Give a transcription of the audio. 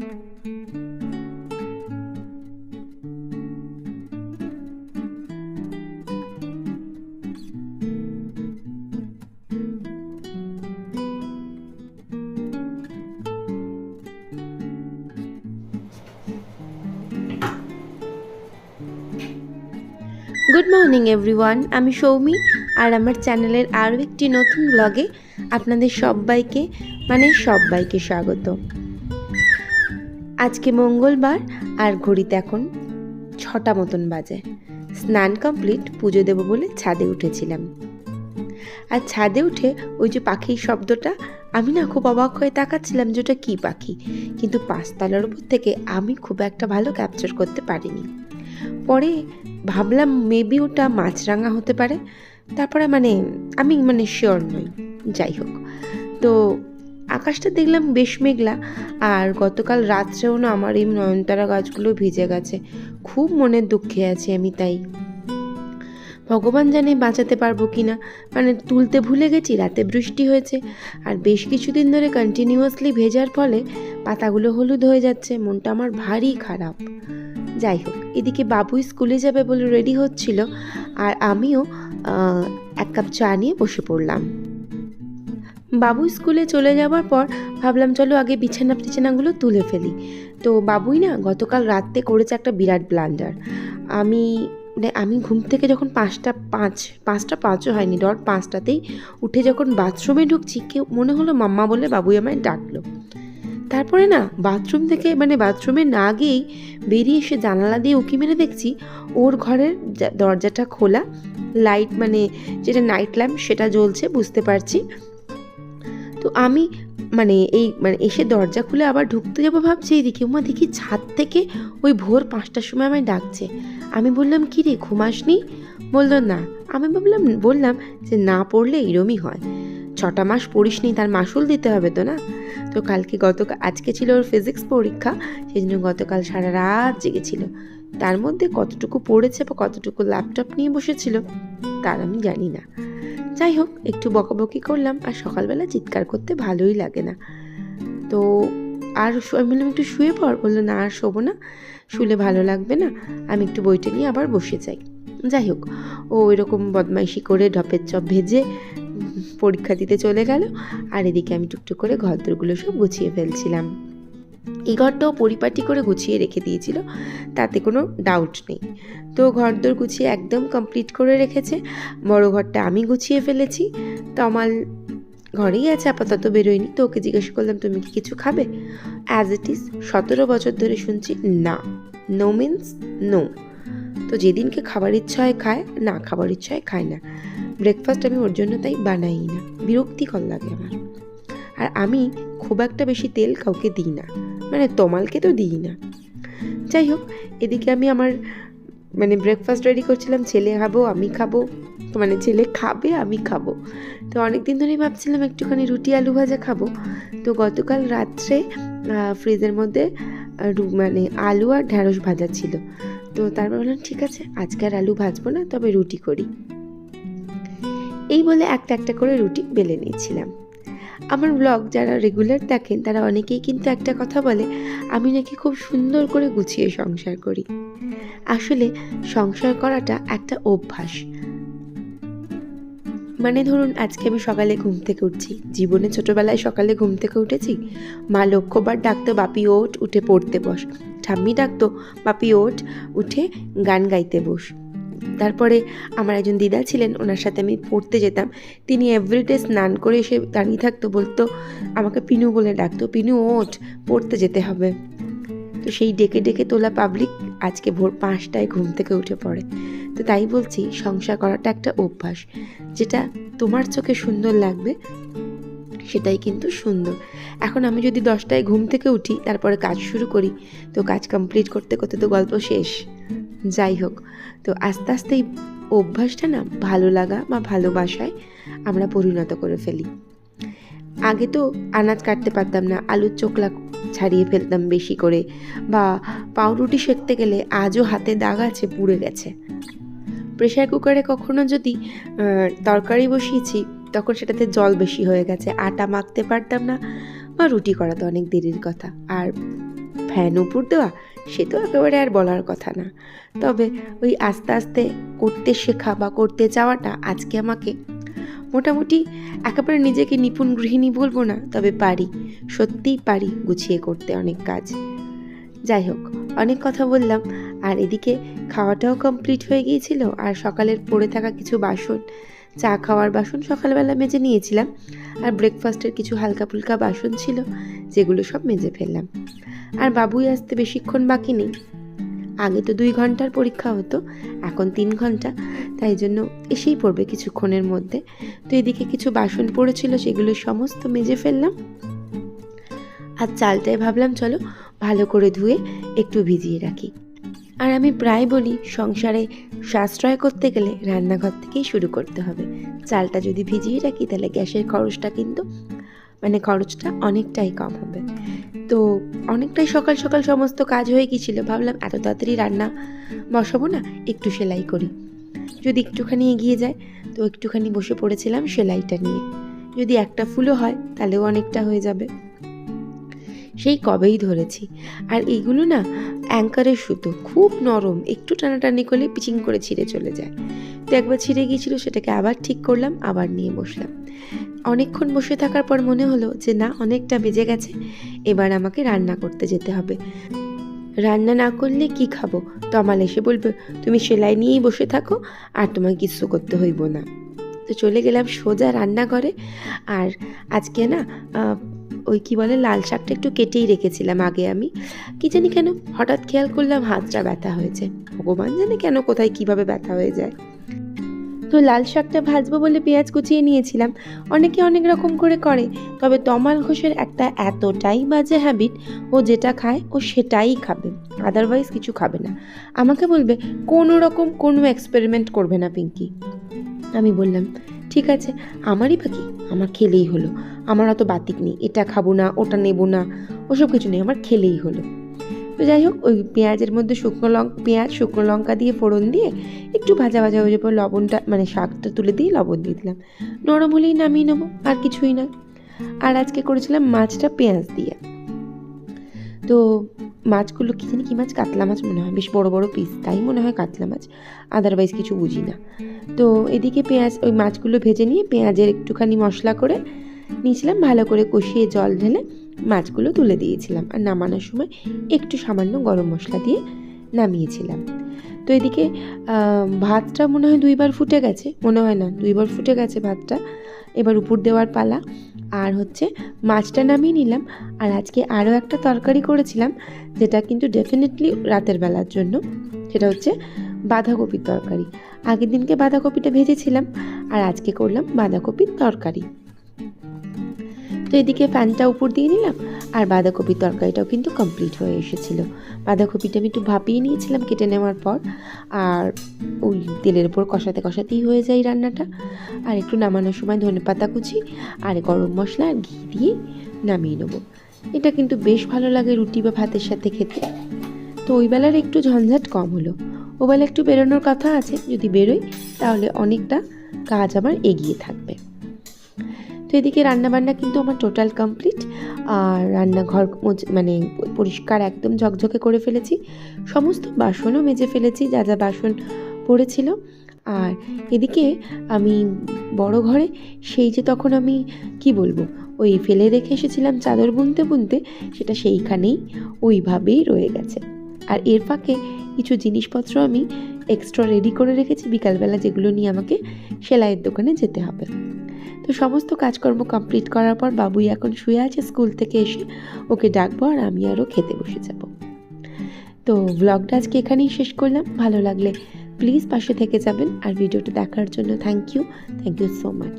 Good morning everyone আমি সৌমি আর আমার চ্যানেলের আরও একটি নতুন ব্লগে আপনাদের সবাইকে মানে সবাইকে স্বাগত। আজকে মঙ্গলবার আর ঘড়িতে এখন ছটা মতন বাজে। স্নান কমপ্লিট, পুজো দেবো বলে ছাদে উঠেছিলাম। আর ছাদে উঠে ওই যে পাখির শব্দটা, আমি না খুব অবাক হয়ে তাকাচ্ছিলাম যে ওটা কী পাখি। কিন্তু পাঁচতলার উপর থেকে আমি খুব একটা ভালো ক্যাপচার করতে পারিনি। পরে ভাবলাম মেবি ওটা মাছরাঙা হতে পারে। তারপরে মানে আমি মানে শিওর নই। যাই হোক। তো আকাশটা দেখলাম বেশ মেঘলা, আর গতকাল রাত্রেও না আমার এই নয়নতারা গাছগুলো ভিজে গেছে। খুব মনের দুঃখে আছি আমি তাই। ভগবান জানে বাঁচাতে পারব কি না মানে তুলতে ভুলে গেছি, রাতে বৃষ্টি হয়েছে, আর বেশ কিছুদিন ধরে কন্টিনিউয়াসলি ভেজার ফলে পাতাগুলো হলুদ হয়ে যাচ্ছে, মনটা আমার ভারী খারাপ। যাই হোক, এদিকে বাবু স্কুলে যাবে বলে রেডি হচ্ছিল, আর আমিও এক কাপ চা নিয়ে বসে পড়লাম। বাবু স্কুলে চলে যাওয়ার পর ভাবলাম, চলো আগে বিছানা টিছানাগুলো তুলে ফেলি। তো বাবুই না গতকাল রাত্রে করেছে একটা বিরাট ব্লান্ডার। আমি মানে আমি ঘুম থেকে যখন পাঁচটা পাঁচ, পাঁচটা পাঁচও হয়নি ডট পাঁচটাতেই উঠে যখন বাথরুমে ঢুকছি, কেউ মনে হলো মাম্মা বলে বাবুই আমায় ডাকলো। তারপরে না বাথরুম থেকে মানে বাথরুমে না গিয়েই বেরিয়ে এসে জানালা দিয়ে উঁকি মেরে দেখছি ওর ঘরের দরজাটা খোলা। লাইট মানে যেটা নাইট ল্যাম্প সেটা জ্বলছে, বুঝতে পারছি। তো আমি মানে এই মানে এসে দরজা খুলে আবার ঢুকতে যাব ভাবছি এদিকে উমা, দেখি ছাদ থেকে ওই ভোর পাঁচটার সময় আমায় ডাকছে। আমি বললাম, কি রে, ঘুমাসনি? বলল, না। আমি ভাবলাম, বললাম যে, না পড়লে এরমই হয়। ছটা মাস পড়িসনি, তার মাসুল দিতে হবে তো, না? তো কালকে গতকাল আজকে ছিল ওর ফিজিক্স পরীক্ষা সেই জন্য গতকাল সারা রাত জেগেছিল। তার মধ্যে কতটুকু পড়েছে বা কতটুকু ল্যাপটপ নিয়ে বসেছিল, তার আমি জানি না। যাই হোক, একটু বকাবকি করলাম আর সকালবেলা চিৎকার করতে ভালোই লাগে না। তো আর আমি বললাম, একটু শুয়ে পর বলল, না, আর শোবো না। শুলে ভালো লাগবে না। আমি একটু বইটা নিয়ে আবার বসে যাই। যাই হোক, ও এরকম বদমাইশি করে ঢপের চপ ভেজে পরীক্ষা দিতে চলে গেল। আর এদিকে আমি টুকটুক করে ঘরদোরগুলো সব গুছিয়ে ফেলছিলাম। এই ঘরটাও পরিপাটি করে গুছিয়ে রেখে দিয়েছিল, তাতে কোনো ডাউট নেই। তো ঘরদোর গুছিয়ে একদম কমপ্লিট করে রেখেছে। বড় ঘরটা আমি গুছিয়ে ফেলেছি। তমাল ঘরেই আছে, আপাতত বেরোয়নি। তো ওকে জিজ্ঞেস করলাম, তুমি কি কিছু খাবে? অ্যাজ ইট ইজ সতেরো বছর ধরে শুনছি, না। নো মিন্স নো তো যেদিনকে খাবার ইচ্ছা হয় খায়, না খাবার ইচ্ছা হয় খায় না। ব্রেকফাস্ট আমি ওর জন্য তাই বানাই না। বিরক্তিকর লাগে আমার। আর আমি খুব একটা বেশি তেল কাউকে দিই না। মানে তমালকে তো দিই না। যাই হোক, এদিকে আমি আমার মানে ব্রেকফাস্ট রেডি করছিলাম, ছেলে খাব, আমি খাব তো মানে ছেলে খাবে, আমি খাব। তো অনেক দিন ধরেই ভাবছিলাম একটুখানি রুটি আলু ভাজা খাব। তো গতকাল রাত্রে ফ্রিজের মধ্যে মানে আলু আর ঢ্যাঁড়স ভাজা ছিল। তো তারপর বললাম, ঠিক আছে, আজকে আর আলু ভাজবো না, তবে রুটি করি। এই বলে একটা একটা করে রুটি বেলে নিয়েছিলাম। আমার ব্লগ যারা রেগুলার দেখেন, তারা অনেকেই কিন্তু একটা কথা বলে, আমি নাকি খুব সুন্দর করে গুছিয়ে সংসার করি। আসলে সংসার করাটা একটা অভ্যাস। মানে ধরুন, আজকে আমি সকালে ঘুম থেকে উঠছি, জীবনে ছোটবেলায় সকালে ঘুম থেকে উঠেছি, মা লক্ষ্যবার ডাকতো, বাপি, ওঠ, উঠে পড়তে বস। ঠাম্মি ডাকতো, বাপি, ওঠ, উঠে গান গাইতে বস। তারপরে আমার একজন দিদা ছিলেন, ওনার সাথে আমি পড়তে যেতাম। তিনি এভরিডে স্নান করে এসে দাঁড়িয়ে থাকতো, বলতো, আমাকে পিনু বলে ডাকতো, পিনু ওঠ, পড়তে যেতে হবে। তো সেই ডেকে ডেকে তোলা পাবলিক আজকে ভোর পাঁচটায় ঘুম থেকে উঠে পড়ে। তো তাই বলছি, সংসার করাটা একটা অভ্যাস, যেটা তোমার চোখে সুন্দর লাগবে, সেটাই কিন্তু সুন্দর। এখন আমি যদি দশটায় ঘুম থেকে উঠি, তারপরে কাজ শুরু করি, তো কাজ কমপ্লিট করতে করতে তো গল্প শেষ। যাই হোক, তো আস্তে আস্তে এই অভ্যাসটা না ভালো লাগা বা ভালোবাসায় আমরা পরিণত করে ফেলি। আগে তো আনাজ কাটতে পারতাম না, আলুর চোখলা ছাড়িয়ে ফেলতাম বেশি করে বা পাউরুটি সেঁকতে গেলে আজও হাতে দাগ আছে, পুড়ে গেছে। প্রেশার কুকারে কখনো যদি তরকারি বসিয়েছি, তখন সেটাতে জল বেশি হয়ে গেছে, আটা মাখতে পারতাম না বা রুটি করা তো অনেক দেরির কথা। আর ফ্যান উপর দেওয়া, সে তো একেবারে আর বলার কথা না। তবে ওই আস্তে আস্তে করতে শেখা বা করতে চাওয়াটা আজকে আমাকে মোটামুটি একেবারে নিজেকে নিপুণ গৃহিণী বলব না, তবে পারি, সত্যিই পারি গুছিয়ে করতে অনেক কাজ। যাই হোক, অনেক কথা বললাম, আর এদিকে খাওয়াটাও কমপ্লিট হয়ে গিয়েছিল, আর সকালের পড়ে থাকা কিছু বাসন, চা খাওয়ার বাসন সকালবেলা মেজে নিয়েছিলাম, আর ব্রেকফাস্টের কিছু হালকা ফুলকা বাসন ছিল, যেগুলো সব মেজে ফেললাম। আর বাবুই আসতে বেশিক্ষণ বাকি নেই। আগে তো দুই ঘণ্টার পরীক্ষা হতো, এখন তিন ঘণ্টা। তাই জন্য এসেই পড়বে কিছুক্ষণের মধ্যে। তো এদিকে কিছু বাসন পড়েছিল, সেগুলো সমস্ত মেজে ফেললাম। আর চালটাই ভাবলাম, চলো ভালো করে ধুয়ে একটু ভিজিয়ে রাখি। আর আমি প্রায় বলি, সংসারে সাশ্রয় করতে গেলে রান্নাঘর থেকেই শুরু করতে হবে। চালটা যদি ভিজিয়ে রাখি, তাহলে গ্যাসের খরচটা কিন্তু মানে খরচটা অনেকটাই কম হবে। তো অনেকটাই সকাল সকাল সমস্ত কাজ হয়ে গিয়েছিল, ভাবলাম এত তাড়াতাড়ি রান্না বসাবো না, একটু সেলাই করি। যদি একটুখানি এগিয়ে যায়, তো একটুখানি বসে পড়েছিলাম সেলাইটা নিয়ে। যদি একটা ফুলও হয়, তাহলেও অনেকটা হয়ে যাবে। সেই কবেই ধরেছি। আর এইগুলো না অ্যাঙ্কারের সুতো, খুব নরম, একটু টানাটানি করলে পিচিং করে ছিঁড়ে চলে যায়। তো একবার ছিঁড়ে গিয়েছিল, সেটাকে আবার ঠিক করলাম, আবার নিয়ে বসলাম। অনেকক্ষণ বসে থাকার পর মনে হলো যে না, অনেকটা বেজে গেছে, এবার আমাকে রান্না করতে যেতে হবে। রান্না না করলে কি খাব? তমাল এসে বলবে, তুমি সেলাই নিয়েই বসে থাকো, আর তোমায় কিছু করতে হইব না। তো চলে গেলাম সোজা রান্নাঘরে। আর আজকে না ওই কি বলে, লাল শাকটা একটু কেটেই রেখেছিলাম আগে আমি। কি জানি কেন, হঠাৎ খেয়াল করলাম হাতটা ব্যথা হয়েছে। ভগবান জানে কেন কোথায় কীভাবে ব্যথা হয়ে যায়। তো লাল শাকটা ভাজবো বলে পেঁয়াজ কুচিয়ে নিয়েছিলাম। অনেকে অনেক রকম করে করে, তবে তমাল ঘোষের একটা এতটাই বাজে হ্যাবিট ও যেটা খায়, ও সেটাই খাবে। আদারওয়াইজ কিছু খাবে না। আমাকে বলবে, কোনো রকম কোনো এক্সপেরিমেন্ট করবে না, পিঙ্কি। আমি বললাম ঠিক আছে, আমারই বাকি আমার খেলেই হলো। আমার অত বাতিক নেই, এটা খাব না, ওটা নেব না। ওসব কিছু নেই, আমার খেলেই হলো। তো যাই হোক, ওই পেঁয়াজের মধ্যে শুকনো লঙ্কা পেঁয়াজ, শুকনো লঙ্কা দিয়ে ফোড়ন দিয়ে একটু ভাজা ভাজা হয়ে পর লবণটা মানে শাকটা তুলে দিয়ে লবণ দিয়ে দিলাম। নরম হলেই নামিয়ে নেব, আর কিছুই না। আর আজকে করেছিলাম মাছটা পেঁয়াজ দিয়ে। তো মাছগুলো কী জানি কী মাছ? কাতলা মাছ মনে হয়, বেশ বড় বড় পিস তাই মনে হয় কাতলা মাছ। আদারওয়াইজ কিছু বুঝি না। তো এদিকে পেঁয়াজ, ওই মাছগুলো ভেজে নিয়ে পেঁয়াজের একটুখানি মশলা করে নিয়েছিলাম, ভালো করে কষিয়ে জল ঢেলে মাছগুলো তুলে দিয়েছিলাম। আর নামানোর সময় একটু সামান্য গরম মশলা দিয়ে নামিয়েছিলাম। তো এদিকে ভাতটা মনে হয় দুইবার ফুটে গেছে, মনে হয় না, দুইবার ফুটে গেছে ভাতটা। এবার উপর দেওয়ার পালা। আর হচ্ছে মাছটা নামিয়ে নিলাম। আর আজকে আরও একটা তরকারি করেছিলাম, যেটা কিন্তু ডেফিনেটলি রাতের বেলার জন্য। সেটা হচ্ছে বাঁধাকপির তরকারি। আগের দিনকে বাঁধাকপিটা ভেজেছিলাম, আর আজকে করলাম বাঁধাকপির তরকারি। তো এদিকে ফ্যানটা উপর দিয়ে নিলাম, আর বাঁধাকপির তরকারিটাও কিন্তু কমপ্লিট হয়ে এসেছিল। বাঁধাকপিটা আমি একটু ভাপিয়ে নিয়েছিলাম কেটে নেওয়ার পর, আর ওই তেলের উপর কষাতে কষাতেই হয়ে যায় রান্নাটা। আর একটু নামানোর সময় ধনে পাতা কুচি আর গরম মশলা আর ঘি দিয়ে নামিয়ে নেব। এটা কিন্তু বেশ ভালো লাগে রুটি বা ভাতের সাথে খেতে। তো ওই বেলার একটু ঝঞ্ঝাট কম হলো। ও ওবেলা একটু বেরোনোর কথা আছে, যদি বেরোই তাহলে অনেকটা কাজ আমার এগিয়ে থাকবে। তো এদিকে রান্নাবান্না কিন্তু আমার টোটাল কমপ্লিট আর রান্নাঘর মানে পরিষ্কার একদম ঝকঝকে করে ফেলেছি। সমস্ত বাসনও মেজে ফেলেছি, যা যা বাসন পড়েছিল। আর এদিকে আমি বড় ঘরে সেই যে তখন আমি, কি বলব, ওই ফেলে রেখে এসেছিলাম চাদর বুনতে বুনতে, সেটা সেইখানেই ওইভাবেই রয়ে গেছে। আর এর ফাঁকে কিছু জিনিসপত্র আমি এক্সট্রা রেডি করে রেখেছি। বিকালবেলা যেগুলো নিয়ে আমাকে সেলাইয়ের দোকানে যেতে হবে। তো সমস্ত কাজকর্ম কমপ্লিট করার পর বাবুই এখন শুয়ে আছে স্কুল থেকে এসে। ওকে ডাকবো আর আমি আরও খেতে বসে যাব। তো ব্লগটা আজকে এখানেই শেষ করলাম। ভালো লাগলে প্লিজ পাশে থেকে যাবেন। আর ভিডিওটা দেখার জন্য thank you thank you so much